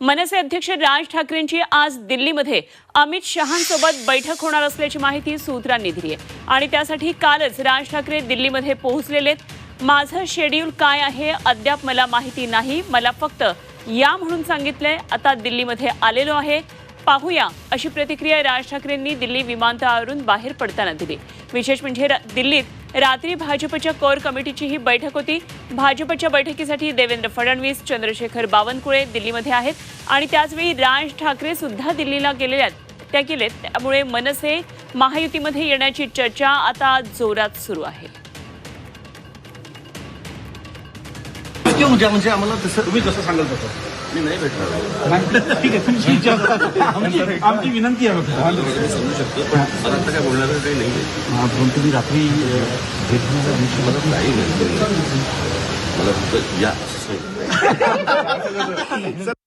मनसे अध्यक्ष राज ठाकरेंची आज दिल्लीमध्ये अमित शहांसोबत बैठक होणार असल्याची माहिती सूत्रांनी दिली आहे. आणि त्यासाठी कालच राज ठाकरे दिल्लीमध्ये पोहोचलेलेत माझं शेड्यूल काय आहे? अद्याप मला माहिती नाही. मला फक्त या म्हणून सांगितलंय आता दिल्लीमध्ये आलेलो आहे. पाहूया अशी प्रतिक्रिया राज ठाकरेंनी दिल्ली विमानतळावरून बाहेर पडताना दिली. विशेष म्हणजे रा- दिल्लीत रात्री भाजपच्या कोर कमिटीची ही बैठक होती. भाजपच्या बैठकीसाठी देवेंद्र फडणवीस चंद्रशेखर बावनकुळे दिल्लीमध्ये आहेत आणि त्याचवेळी राज ठाकरे सुद्धा दिल्लीला गेलेले आहेत त्या गेलेत. त्यामुळे मनसे महायुतीमध्ये येण्याची चर्चा आता जोरात सुरू आहे. किंवा म्हणजे म्हणजे आम्हाला तसं तुम्ही जसं सांगाल तसं मी नाही भेटणार. ठीक आहे तुमची इच्छा आमची आमची विनंती आहे फक्त. मी समजू शकतो. पण मला आता काय बोलणार काही नाही. म्हणून तुम्ही रात्री भेटण्याच्या दिवशी मला काही नाही मला फक्त या असं सांगितलं.